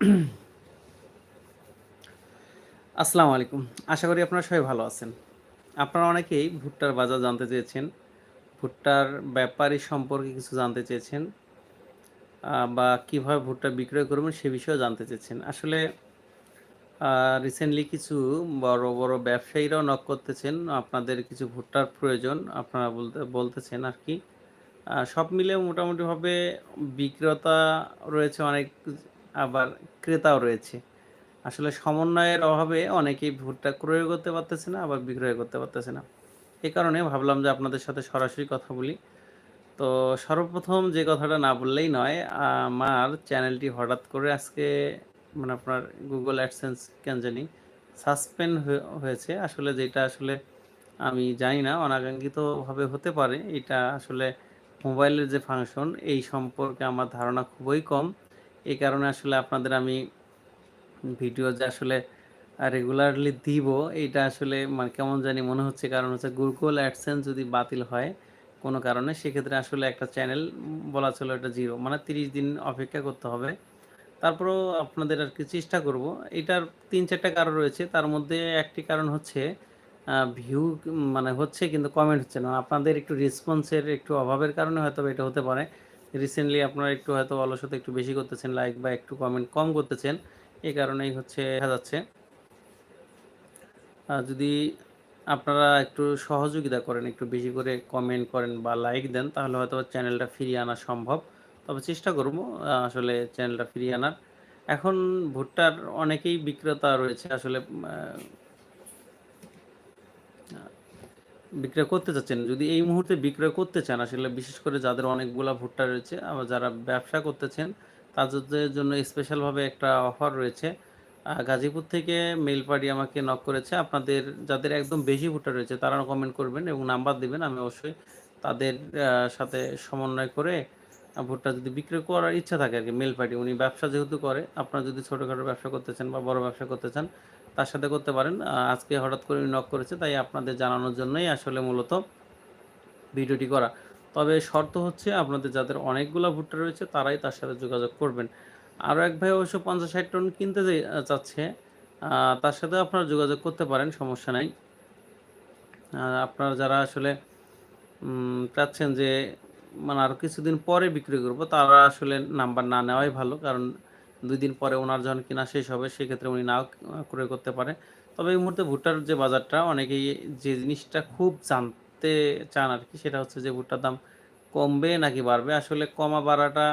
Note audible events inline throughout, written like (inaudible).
(clears throat) আসসালামু আলাইকুম। আশা করি আপনারা সবাই ভালো আছেন। আপনারা অনেকেই ভুট্টার বাজার জানতে চেয়েছেন, ভুট্টার ব্যাপারী সম্পর্কে কিছু জানতে চেয়েছেন বা কীভাবে ভুট্টা বিক্রয় করবেন সে বিষয়েও জানতে চেয়েছেন। আসলে রিসেন্টলি কিছু বড় বড় ব্যবসায়ীরাও নক করতেছেন, আপনাদের কিছু ভুট্টার প্রয়োজন, আপনারা বলতে, বলতেছেন আর কি। সব মিলে মোটামুটিভাবে বিক্রেতা রয়েছে অনেক আবার ক্রেতাও রয়েছে। আসলে সমন্বয়ের অভাবে অনেকেই ভুট্টা ক্রয় করতে পারতেছে না, আবার বিক্রয় করতে পারতেছে না। এ কারণে ভাবলাম যে আপনাদের সাথে সরাসরি কথা বলি। তো সর্বপ্রথম যে কথাটা না বললেই নয়, আমার চ্যানেলটি হঠাৎ করে আজকে মানে আপনার গুগল অ্যাডসেন্স কেন জানি সাসপেন্ড হয়েছে। আসলে যেটা আসলে আমি জানি না, অনাকাঙ্ক্ষিতভাবে হতে পারে। এটা আসলে মোবাইলের যে ফাংশন, এই সম্পর্কে আমার ধারণা খুবই কম। এই কারণে আসলে আপনাদের আমি ভিডিও যে আসলে রেগুলারলি দিব, এইটা আসলে মানে কেমন জানি মনে হচ্ছে। কারণ হচ্ছে গুগল অ্যাডসেন্স যদি বাতিল হয় কোনো কারণে, সেক্ষেত্রে আসলে একটা চ্যানেল বলা ছিল এটা জিরো মানে তিরিশ দিন অপেক্ষা করতে হবে। তারপরেও আপনাদের আর কি চেষ্টা করব। এটার তিন চারটা কারণ রয়েছে। তার মধ্যে একটি কারণ হচ্ছে ভিউ মানে হচ্ছে কিন্তু কমেন্ট হচ্ছে না। আপনাদের একটু রেসপন্সের একটু অভাবের কারণে হয়তো এটা হতে পারে। রিসেন্টলি আপনারা একটু হয়তো অলসতা একটু বেশি করতেছেন লাইক বা একটু কমেন্ট কম করতেছেন, এই কারণেই হচ্ছে দেখা যাচ্ছে। যদি আপনারা একটু সহযোগিতা করেন, একটু বেশি করে কমেন্ট করেন বা লাইক দেন, তাহলে হয়তো চ্যানেলটা ফিরিয়ে আনা সম্ভব। তবে চেষ্টা করব আসলে চ্যানেলটা ফিরিয়ে আনার। এখন ভুট্টার অনেকেই বিক্রেতা রয়েছে, আসলে বিক্রয় করতে চাচ্ছেন, যদি এই মুহূর্তে বিক্রয় করতে চান, আসলে বিশেষ করে যাদের অনেকগুলা ভুট্টা রয়েছে, আবার যারা ব্যবসা করতেছেন, তাদের জন্য স্পেশালভাবে একটা অফার রয়েছে। গাজীপুর থেকে মেল পাড়ি আমাকে নক করেছে। আপনাদের, যাদের একদম বেশি ভুট্টা রয়েছে তারা কমেন্ট করবেন এবং নাম্বার দিবেন। আমি অবশ্যই তাদের সাথে সমন্বয় করে ভোটটা যদি বিক্রি করার ইচ্ছা থাকে আর কি, মেল পার্টি, উনি ব্যবসা যেহেতু করে, আপনারা যদি ছোটোখাটো ব্যবসা করতে চান বা বড় ব্যবসা করতে চান, তার সাথে করতে পারেন। আজকে হঠাৎ করে নক করেছে, তাই আপনাদের জানানোর জন্যই আসলে মূলত ভিডিওটি করা। তবে শর্ত হচ্ছে আপনাদের যাদের অনেকগুলো ভুট্টা রয়েছে, তারাই তার সাথে যোগাযোগ করবেন। আরও এক ভাই অবশ্য পঞ্চাশ ষাট টন কিনতে চাচ্ছে তার সাথে আপনারা যোগাযোগ করতে পারেন, সমস্যা নাই। আপনারা যারা আসলে চাচ্ছেন যে মানে আরও কিছুদিন পরে বিক্রি করব, তারা আসলে নাম্বার না নেওয়াই ভালো, কারণ দুই দিন পরে ওনার যখন কিনা শেষ হবে, সেক্ষেত্রে উনি নাও ক্রয় করতে পারে। তবে এই মুহূর্তে ভুট্টার যে বাজারটা, অনেকেই যে জিনিসটা খুব জানতে চান আর কি, সেটা হচ্ছে যে ভুট্টার দাম কমবে নাকি বাড়বে? আসলে কমা বাড়াটা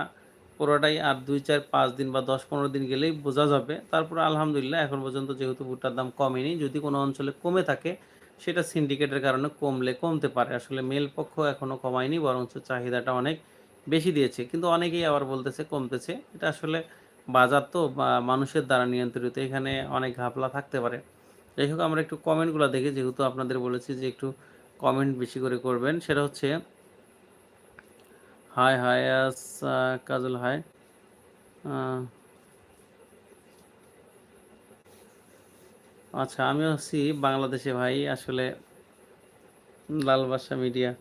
পুরোটাই আর দুই, চার, পাঁচ দিন বা দশ, পনেরো দিন গেলেই বোঝা যাবে। তারপর আলহামদুলিল্লাহ, এখন পর্যন্ত যেহেতু ভুট্টার দাম কমেনি, যদি কোনো অঞ্চলে কমে থাকে সেটা সিন্ডিকেটের কারণে কমলে কমতে পারে। আসলে মেল পক্ষ এখনও কমায়নি, বরঞ্চ চাহিদাটা অনেক বেশি দিয়েছে। কিন্তু অনেকেই আবার বলতেছে কমতেছে। এটা আসলে বাজার তো মানুষের দ্বারা নিয়ন্ত্রিত। এখানে অনেক ঘাপলা থাকতে পারে। যাই হোক, আমরা একটু কমেন্টগুলো দেখি। যেহেতু আপনাদের বলেছি যে একটু কমেন্ট বেশি করে করবেন, সেটা হচ্ছে হাই হাই আস কাজল হাই আচ্ছা আমি হচ্ছি বাংলাদেশে ভাই, আসলে লাল বাসা মিডিয়া।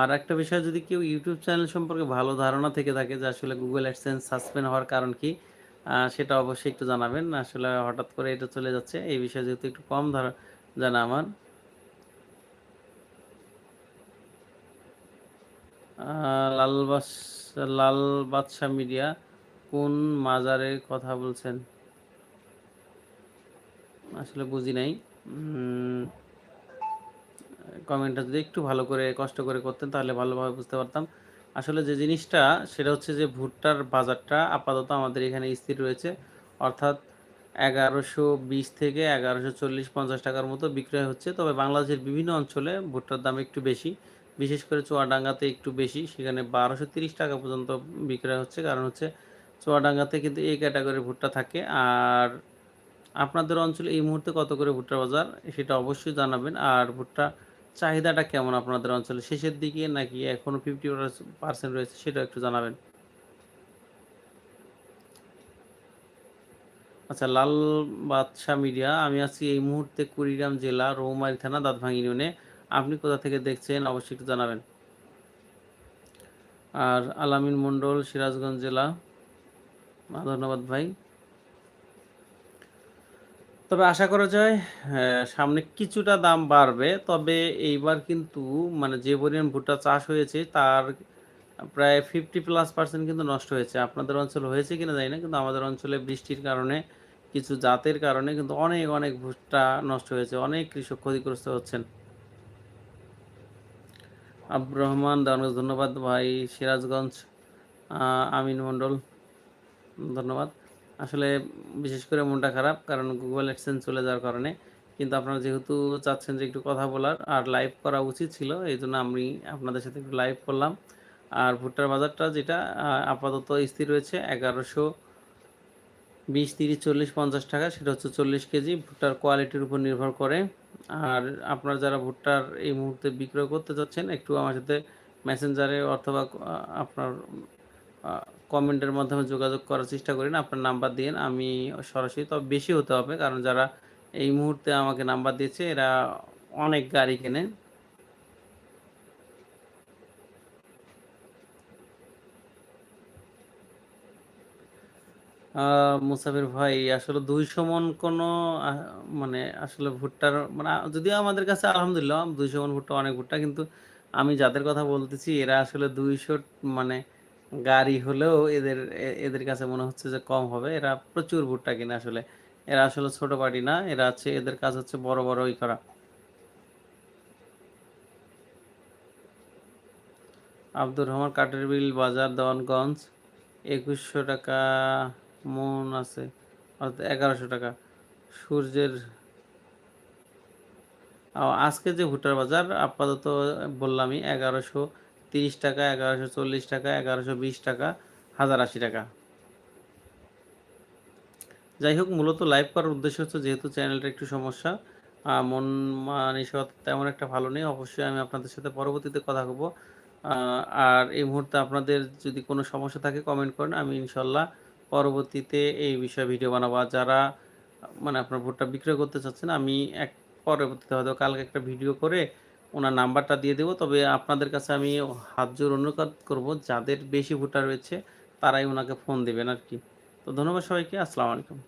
আর একটা বিষয়, যদি কেউ ইউটিউব চ্যানেল সম্পর্কে ভালো ধারণা থেকে থাকে যে আসলে গুগল অ্যাডসেন্স সাসপেন্ড হওয়ার কারণ কি সেটা অবশ্যই একটু জানাবেন। আসলে হঠাৎ করে এটা চলে যাচ্ছে, এই বিষয়ে যেহেতু একটু কম ধারা, জানা আমার। লাল লাল বাদশাহ মিডিয়া কোন মাজারের কথা বলছেন? আসলে বুঝি নাই। কমেন্টটা যদি একটু ভালো করে, কষ্ট করে করতেন তাহলে ভালোভাবে বুঝতে পারতাম। আসলে যে জিনিসটা, সেটা হচ্ছে যে ভুট্টার বাজারটা আপাতত আমাদের এখানে স্থির রয়েছে। অর্থাৎ এগারোশো বিশ থেকে এগারোশো চল্লিশ পঞ্চাশ টাকার মতো বিক্রয় হচ্ছে। তবে বাংলাদেশের বিভিন্ন অঞ্চলে ভুট্টার দাম একটু বেশি। বিশেষ করে চুয়াডাঙ্গাতে একটু বেশি। সেখানে বারোশো তিরিশ টাকা পর্যন্ত বিক্রয় হচ্ছে। কারণ হচ্ছে চুয়াডাঙ্গাতে কিন্তু এই ক্যাটাগরির ভুট্টা থাকে। আর আপনাদের অঞ্চলে এই মুহূর্তে কত করে ভুট্টার বাজার, সেটা অবশ্যই জানাবেন। আর ভুট্টা চাহিদাটা কেমন আপনাদের অঞ্চলে? শেষের দিকে নাকি এখনও ফিফটি পার্সেন্ট রয়েছে সেটা একটু জানাবেন? আচ্ছা লাল বাদশাহ মিডিয়া, আমি আছি এই মুহূর্তে কুড়িগ্রাম জেলা, রৌমারি থানা, দাঁতভাঙি ইউনিয়নে। আপনি কোথা থেকে দেখছেন অবশ্যই একটু জানাবেন। আর আলামিন মণ্ডল, সিরাজগঞ্জ জেলা। ধন্যবাদ ভাই। তবে আশা করা যায় হ্যাঁ, সামনে কিছুটা দাম বাড়বে। তবে এইবার কিন্তু মানে যে পরিমাণ ভুট্টা চাষ হয়েছে তার প্রায় ফিফটি প্লাস পার্সেন্ট কিন্তু নষ্ট হয়েছে। আপনাদের অঞ্চল হয়েছে কিনা জানি না কিন্তু আমাদের অঞ্চলে বৃষ্টির কারণে কিছু জাতের কারণে কিন্তু অনেক অনেক ভুট্টা নষ্ট হয়েছে। অনেক কৃষক ক্ষতিগ্রস্ত হচ্ছেন। আব্দুর রহমান ধন্যবাদ ভাই সিরাজগঞ্জ আমিন মণ্ডল ধন্যবাদ। আসলে বিশেষ করে মনটা খারাপ, কারণ গুগল এক্সচেঞ্জ চলে যাওয়ার কারণে। কিন্তু আপনারা যেহেতু চাচ্ছেন যে একটু কথা বলার, আর লাইভ করা উচিত ছিল, এই জন্য আমি আপনাদের সাথে একটু লাইভ করলাম। আর ভুট্টার বাজারটা যেটা আপাতত স্থির রয়েছে এগারোশো বিশ, তিরিশ, চল্লিশ, পঞ্চাশ টাকা, সেটা হচ্ছে চল্লিশ কেজি। ভুট্টার কোয়ালিটির উপর নির্ভর করে। আর আপনার যারা ভুট্টার এই মুহূর্তে বিক্রয় করতে চাচ্ছেন, একটু আমার সাথে মেসেঞ্জারে অথবা আপনার কমেন্টের মাধ্যমে যোগাযোগ করার চেষ্টা করেন আপনার নাম্বার দিন আমি সরাসরি, তবে বেশি হতে হবে, কারণ যারা এই মুহূর্তে আমাকে নাম্বার দিয়েছে, এরা অনেক গাড়ি কেনে। মুসাফির ভাই, আসলে দুইশো মন কোনো মানে আসলে ভুট্টার মানে যদিও আমাদের কাছে আলহামদুলিল্লাহ দুইশো মন ভুট্টা অনেক ভুট্টা, কিন্তু আমি যাদের কথা বলতেছি, এরা আসলে দুইশো মানে গাড়ি হলেও এদের এদের কাছে মনে হচ্ছে যে কম হবে। এরা প্রচুর ভুট্টা কিনে আসলে। এরা আসলে ছোট পার্টি না, এরা হচ্ছে, এদের কাজ হচ্ছে বড় বড় ওই করা। আব্দুর রহমান কাঠের বিল, বাজার দেওয়ানগঞ্জ একুশশো টাকা মন আছে। অর্থাৎ এগারোশো টাকা। সূর্যের আজকে যে ভুট্টার বাজার, আপাতত বললামই এগারোশো তিরিশ টাকা, এগারোশো চল্লিশ টাকা, এগারোশো বিশ টাকা, হাজার আশি টাকা। যাই হোক, মূলত লাইভ করার উদ্দেশ্য হচ্ছে, যেহেতু চ্যানেলটা একটু সমস্যা মন মানসিকতা তেমন একটা ভালো নেই, অবশ্যই আমি আপনাদের সাথে পরবর্তীতে কথা বলব। আর এই মুহূর্তে আপনাদের যদি কোনো সমস্যা থাকে কমেন্ট করেন, আমি ইনশাল্লাহ পরবর্তীতে এই বিষয়ে ভিডিও বানাবো। যারা মানে আপনার ভোটটা বিক্রয় করতে চাচ্ছেন, আমি এক পরবর্তীতে হয়তো কালকে একটা ভিডিও করে ওনার নাম্বারটা দিয়ে দেবো। তবে আপনাদের কাছে আমি হাত জোর অনুরোধ করব, যাদের বেশি ভোটার রয়েছে, তারাই ওনাকে ফোন দেবেন আর কি। তো ধন্যবাদ সবাইকে, আসসালামু আলাইকুম।